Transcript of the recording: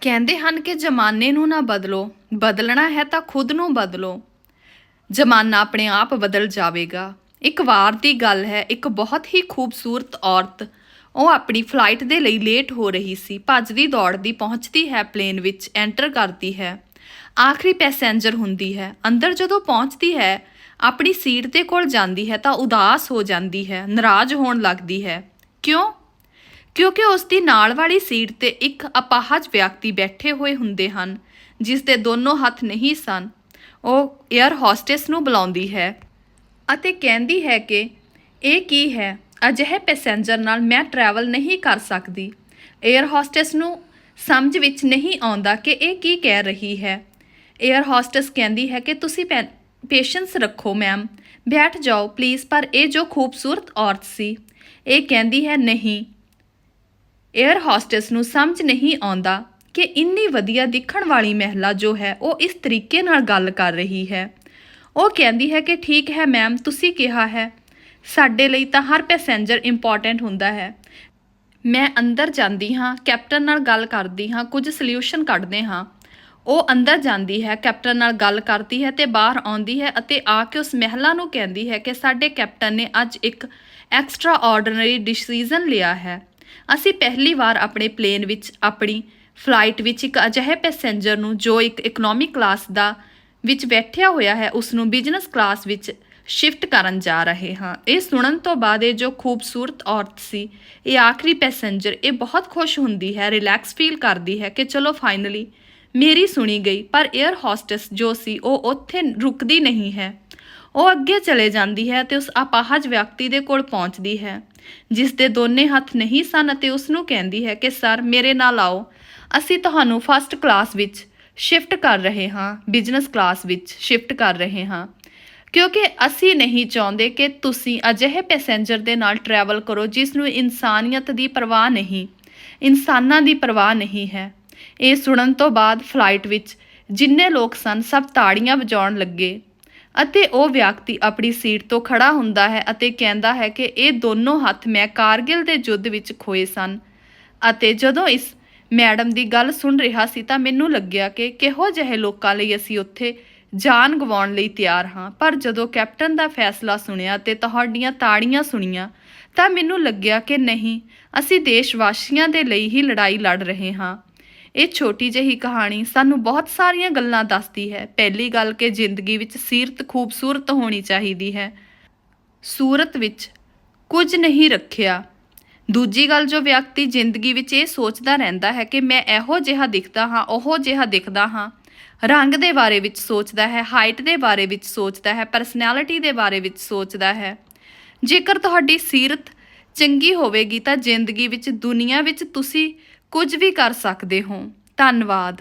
ਕਹਿੰਦੇ ਹਨ ਕਿ ਜ਼ਮਾਨੇ ਨੂੰ ਨਾ ਬਦਲੋ, ਬਦਲਣਾ ਹੈ ਤਾਂ ਖੁਦ ਨੂੰ ਬਦਲੋ। ਜ਼ਮਾਨਾ ਆਪਣੇ ਆਪ ਬਦਲ ਜਾਵੇਗਾ। ਇੱਕ ਵਾਰ ਦੀ ਗੱਲ ਹੈ, ਇੱਕ ਬਹੁਤ ਹੀ ਖੂਬਸੂਰਤ ਔਰਤ, ਉਹ ਆਪਣੀ ਫਲਾਈਟ ਦੇ ਲਈ ਲੇਟ ਹੋ ਰਹੀ ਸੀ ਭੱਜਦੀ ਦੌੜਦੀ ਪਹੁੰਚਦੀ ਹੈ ਪਲੇਨ ਵਿੱਚ ਐਂਟਰ ਕਰਦੀ ਹੈ। ਆਖਰੀ ਪੈਸੇਂਜਰ ਹੁੰਦੀ ਹੈ। ਅੰਦਰ ਜਦੋਂ ਪਹੁੰਚਦੀ ਹੈ, ਆਪਣੀ ਸੀਟ ਦੇ ਕੋਲ ਜਾਂਦੀ ਹੈ ਤਾਂ ਉਦਾਸ ਹੋ ਜਾਂਦੀ ਹੈ, ਨਾਰਾਜ਼ ਹੋਣ ਲੱਗਦੀ ਹੈ। ਕਿਉਂ? ਕਿਉਂਕਿ ਉਸ ਦੀ ਨਾਲ ਵਾਲੀ ਸੀਟ ਤੇ ਇੱਕ ਅਪਾਹਜ ਵਿਅਕਤੀ ਬੈਠੇ ਹੋਏ ਹੁੰਦੇ ਹਨ, ਜਿਸ ਦੇ ਦੋਨੋਂ ਹੱਥ ਨਹੀਂ ਸਨ। ਉਹ 에ਅਰ ਹੋਸਟੈਸ ਨੂੰ ਬੁਲਾਉਂਦੀ ਹੈ ਅਤੇ ਕਹਿੰਦੀ ਹੈ ਕਿ ਇਹ ਕੀ ਹੈ? ਅਜਿਹੇ ਪੈਸੇਂਜਰ ਨਾਲ ਮੈਂ ਟਰੈਵਲ ਨਹੀਂ ਕਰ ਸਕਦੀ। 에ਅਰ ਹੋਸਟੈਸ ਨੂੰ ਸਮਝ ਵਿੱਚ ਨਹੀਂ ਆਉਂਦਾ ਕਿ ਇਹ ਕੀ ਕਹਿ ਰਹੀ ਹੈ। 에ਅਰ ਹੋਸਟੈਸ ਕਹਿੰਦੀ ਹੈ ਕਿ ਤੁਸੀਂ ਪੇਸ਼ੈਂਸ ਰੱਖੋ ਮੈਮ ਬੈਠ ਜਾਓ ਪਲੀਜ਼ ਪਰ ਇਹ ਜੋ ਖੂਬਸੂਰਤ ਔਰਤ ਸੀ, ਇਹ ਕਹਿੰਦੀ ਹੈ, ਨਹੀਂ। 에ਅਰ ਹੋਸਟੈਸ ਨੂੰ ਸਮਝ ਨਹੀਂ ਆਉਂਦਾ ਕਿ ਇੰਨੀ ਵਧੀਆ ਦਿਖਣ ਵਾਲੀ ਮਹਿਲਾ ਜੋ ਹੈ, ਉਹ ਇਸ ਤਰੀਕੇ ਨਾਲ ਗੱਲ ਕਰ ਰਹੀ ਹੈ। ਉਹ ਕਹਿੰਦੀ ਹੈ ਕਿ ਠੀਕ ਹੈ ਮੈਮ ਤੁਸੀਂ ਕਿਹਾ ਹੈ। ਸਾਡੇ ਲਈ ਤਾਂ ਹਰ ਪੈਸੇਂਜਰ ਇੰਪੋਰਟੈਂਟ ਹੁੰਦਾ ਹੈ। ਮੈਂ ਅੰਦਰ ਜਾਂਦੀ ਹਾਂ ਕੈਪਟਨ ਨਾਲ ਗੱਲ ਕਰਦੀ ਹਾਂ, ਕੁਝ ਸੋਲੂਸ਼ਨ ਕੱਢਦੇ ਹਾਂ। ਉਹ ਅੰਦਰ ਜਾਂਦੀ ਹੈ ਕੈਪਟਨ ਨਾਲ ਗੱਲ ਕਰਦੀ ਹੈ ਤੇ ਬਾਹਰ ਆਉਂਦੀ ਹੈ ਅਤੇ ਆ ਕੇ ਉਸ ਮਹਿਲਾ ਨੂੰ ਕਹਿੰਦੀ ਹੈ ਕਿ ਸਾਡੇ ਕੈਪਟਨ ਨੇ ਅੱਜ ਇੱਕ ਐਕਸਟਰਾ ਆਰਡੀਨਰੀ ਡਿਸੀਜਨ ਲਿਆ ਹੈ। ਅਸੀਂ ਪਹਿਲੀ ਵਾਰ ਆਪਣੇ ਪਲੇਨ ਵਿੱਚ ਆਪਣੀ ਫਲਾਈਟ ਵਿੱਚ ਇੱਕ ਅਜਿਹੇ ਪੈਸੇਂਜਰ ਨੂੰ ਜੋ ਇੱਕ ਇਕਨੋਮਿਕ ਕਲਾਸ ਦਾ ਵਿੱਚ ਬੈਠਿਆ ਹੋਇਆ ਹੈ ਉਸ ਨੂੰ ਬਿਜ਼ਨਸ ਕਲਾਸ ਵਿੱਚ ਸ਼ਿਫਟ ਕਰਨ ਜਾ ਰਹੇ ਹਾਂ। ਇਹ ਸੁਣਨ ਤੋਂ ਬਾਅਦ ਇਹ ਜੋ ਖੂਬਸੂਰਤ ਔਰਤ ਸੀ, ਇਹ ਆਖਰੀ ਪੈਸੇਂਜਰ, ਇਹ ਬਹੁਤ ਖੁਸ਼ ਹੁੰਦੀ ਹੈ ਰਿਲੈਕਸ ਫੀਲ ਕਰਦੀ ਹੈ ਕਿ ਚਲੋ ਫਾਈਨਲੀ ਮੇਰੀ ਸੁਣੀ ਗਈ, ਪਰ 에ਅਰ ਹੋਸਟਸ ਜੋ ਸੀ, ਉਹ ਉੱਥੇ ਰੁਕਦੀ ਨਹੀਂ ਹੈ। ਉਹ ਅੱਗੇ ਚਲੇ ਜਾਂਦੀ ਹੈ ਤੇ ਉਸ ਅਪਾਹਜ ਵਿਅਕਤੀ ਦੇ ਕੋਲ ਪਹੁੰਚਦੀ ਹੈ। ਜਿਸ ਦੇ ਦੋਨੇ ਹੱਥ ਨਹੀਂ ਸਨ ਅਤੇ ਉਸ ਨੂੰ ਕਹਿੰਦੀ ਹੈ ਕਿ, ਸਰ, ਮੇਰੇ ਨਾਲ ਆਓ। ਅਸੀਂ ਤੁਹਾਨੂੰ ਫਸਟ ਕਲਾਸ ਵਿੱਚ ਸ਼ਿਫਟ ਕਰ ਰਹੇ ਹਾਂ ਬਿਜ਼ਨਸ ਕਲਾਸ ਵਿੱਚ ਸ਼ਿਫਟ ਕਰ ਰਹੇ ਹਾਂ। ਕਿਉਂਕਿ ਅਸੀਂ ਨਹੀਂ ਚਾਹੁੰਦੇ ਕਿ ਤੁਸੀਂ ਅਜਿਹੇ ਪੈਸੇਂਜਰ ਦੇ ਨਾਲ ਟਰੈਵਲ ਕਰੋ ਜਿਸ ਨੂੰ ਇਨਸਾਨੀਅਤ ਦੀ ਪਰਵਾਹ ਨਹੀਂ, ਇਨਸਾਨਾਂ ਦੀ ਪਰਵਾਹ ਨਹੀਂ ਹੈ। ਇਹ ਸੁਣਨ ਤੋਂ ਬਾਅਦ ਫਲਾਈਟ ਵਿੱਚ ਜਿੰਨੇ ਲੋਕ ਸਨ, ਸਭ ਤਾੜੀਆਂ ਵਜਾਉਣ ਲੱਗੇ। ਅਤੇ ਉਹ ਵਿਅਕਤੀ ਆਪਣੀ ਸੀਟ ਤੋਂ ਖੜਾ ਹੁੰਦਾ ਹੈ ਅਤੇ ਕਹਿੰਦਾ ਹੈ ਕਿ ਇਹ ਦੋਨੋਂ ਹੱਥ ਮੈਂ ਕਾਰਗਿਲ ਦੇ ਯੁੱਧ ਵਿੱਚ ਖੋਏ ਸਨ। ਅਤੇ ਜਦੋਂ ਇਸ ਮੈਡਮ ਦੀ ਗੱਲ ਸੁਣ ਰਿਹਾ ਸੀ ਤਾਂ ਮੈਨੂੰ ਲੱਗਿਆ ਕਿ ਕਿਹੋ ਜਿਹੇ ਲੋਕਾਂ ਲਈ ਅਸੀਂ ਉੱਥੇ ਜਾਨ ਗਵਾਉਣ ਲਈ ਤਿਆਰ ਹਾਂ। ਪਰ ਜਦੋਂ ਕੈਪਟਨ ਦਾ ਫੈਸਲਾ ਸੁਣਿਆ ਤੇ ਤੁਹਾਡੀਆਂ ਤਾੜੀਆਂ ਸੁਣੀਆਂ, ਤਾਂ ਮੈਨੂੰ ਲੱਗਿਆ ਕਿ ਨਹੀਂ, ਅਸੀਂ ਦੇਸ਼ ਵਾਸੀਆਂ ਦੇ ਲਈ ਹੀ ਲੜਾਈ ਲੜ ਰਹੇ ਹਾਂ। ਇਹ ਛੋਟੀ ਜਿਹੀ ਕਹਾਣੀ ਸਾਨੂੰ ਬਹੁਤ ਸਾਰੀਆਂ ਗੱਲਾਂ ਦੱਸਦੀ ਹੈ। ਪਹਿਲੀ ਗੱਲ ਕਿ ਜ਼ਿੰਦਗੀ ਵਿੱਚ ਸੀਰਤ ਖੂਬਸੂਰਤ ਹੋਣੀ ਚਾਹੀਦੀ ਹੈ। ਸੂਰਤ ਵਿੱਚ ਕੁਝ ਨਹੀਂ ਰੱਖਿਆ। ਦੂਜੀ ਗੱਲ ਜੋ ਵਿਅਕਤੀ ਜ਼ਿੰਦਗੀ ਵਿੱਚ ਇਹ ਸੋਚਦਾ ਰਹਿੰਦਾ ਹੈ ਕਿ ਮੈਂ ਇਹੋ ਜਿਹਾ ਦਿਖਦਾ ਹਾਂ, ਉਹੋ ਜਿਹਾ ਦਿਖਦਾ ਹਾਂ। ਰੰਗ ਦੇ ਬਾਰੇ ਵਿੱਚ ਸੋਚਦਾ ਹੈ, ਹਾਈਟ ਦੇ ਬਾਰੇ ਵਿੱਚ ਸੋਚਦਾ ਹੈ, ਪਰਸਨੈਲਿਟੀ ਦੇ ਬਾਰੇ ਵਿੱਚ ਸੋਚਦਾ ਹੈ। ਜੇਕਰ ਤੁਹਾਡੀ ਸੀਰਤ ਚੰਗੀ ਹੋਵੇਗੀ ਤਾਂ ਜ਼ਿੰਦਗੀ ਵਿੱਚ, ਦੁਨੀਆ ਵਿੱਚ ਤੁਸੀਂ ਕੁਝ ਵੀ ਕਰ ਸਕਦੇ ਹੋ। ਧੰਨਵਾਦ।